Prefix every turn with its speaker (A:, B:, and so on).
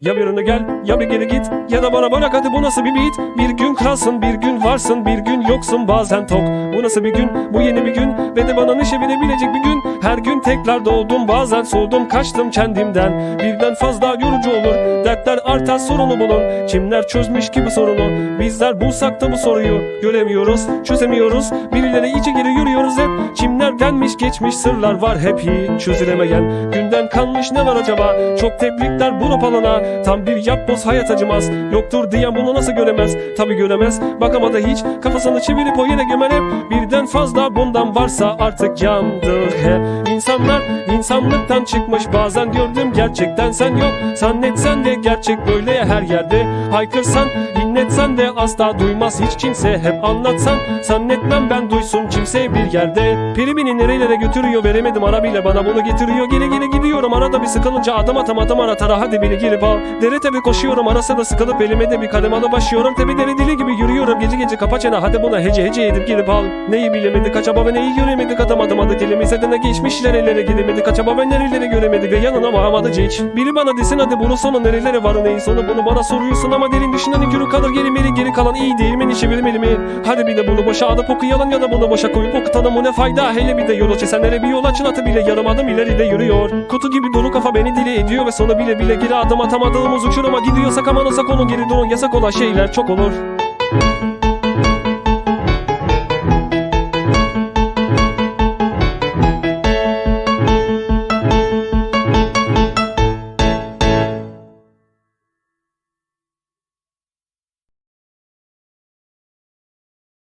A: Ya bir öne gel ya bir geri git. Ya da bana bırak hadi bu nasıl bir beat? Bir gün kralsın bir gün varsın bir gün yoksun bazen tok. Bu nasıl bir gün? Bu yeni bir gün. Ve de bana neşe verebilecek bir gün. Her gün tekrar doğdum bazen soğudum kaçtım kendimden. Birden fazla yorucu olur Dertler artar sorunu bulun Kimler çözmüş ki bu sorunu? Bizler bulsak da bu soruyu. Göremiyoruz çözemiyoruz. Birileri iyice geri yürüyoruz hep. Kimler gelmiş geçmiş sırlar var hep hiç çözülemeyen. Günden kalmış ne var acaba? Çok tebrikler bu alana Tam bir yapboz hayat acımaz. Yoktur diyen bunu nasıl göremez? Tabi göremez. Bakamadı hiç. Kafasını çevirip o yere gömer hep Birden fazla bundan varsa artık yandı hep İnsanlar insanlıktan çıkmış. Bazen gördüm gerçekten sen yok. Zannetsen de gerçek böyle ya her yerde. Haykırsan dinletsen de asla duymaz. Hiç kimse Hep anlatsan zannetmem ben duysun kimse bir yerde. Peri beni nerelere götürüyor veremedim. Ara bile bana bunu getiriyor. Geri geri gidiyorum. Arada bir sıkılınca adım atamadım aratara. Hadi beni girip al Dere tepe koşuyorum arası da sıkılıp elime de bir kalem başlıyorum. Tepe dere dili gibi yürüyorum gece gece kapa çene. Hadi buna hece hece edip girip al. Neyi bilemedik acaba ve neyi göremedik? Atamadım adı elimize de geçmişler ellere gidemedik. Acaba ve nereleri göremedik? Ve yanına varamadı hiç. Biri bana desin hadi bunun sonu nerelere var neyin sonu? Bunu bana soruyorsun ama derin düşünen yürü kalır geri meri geri kalan iyi değil mi? İşe verilmeli mi? Hadi bir de bunu boşa alıp okuyalım ya da bunu boşa koyup okutalım. O ne fayda? Hele bir de yol çesenlere bir yol açın. Atı bile yarım adım ileride yürüyor. Kutu gibi dolu kafa beni deli ediyor ve sonu bile bile geri adım atamadığımız uçuruma gidiyorsak aman olsak onu geri durun yasak olan şeyler çok olur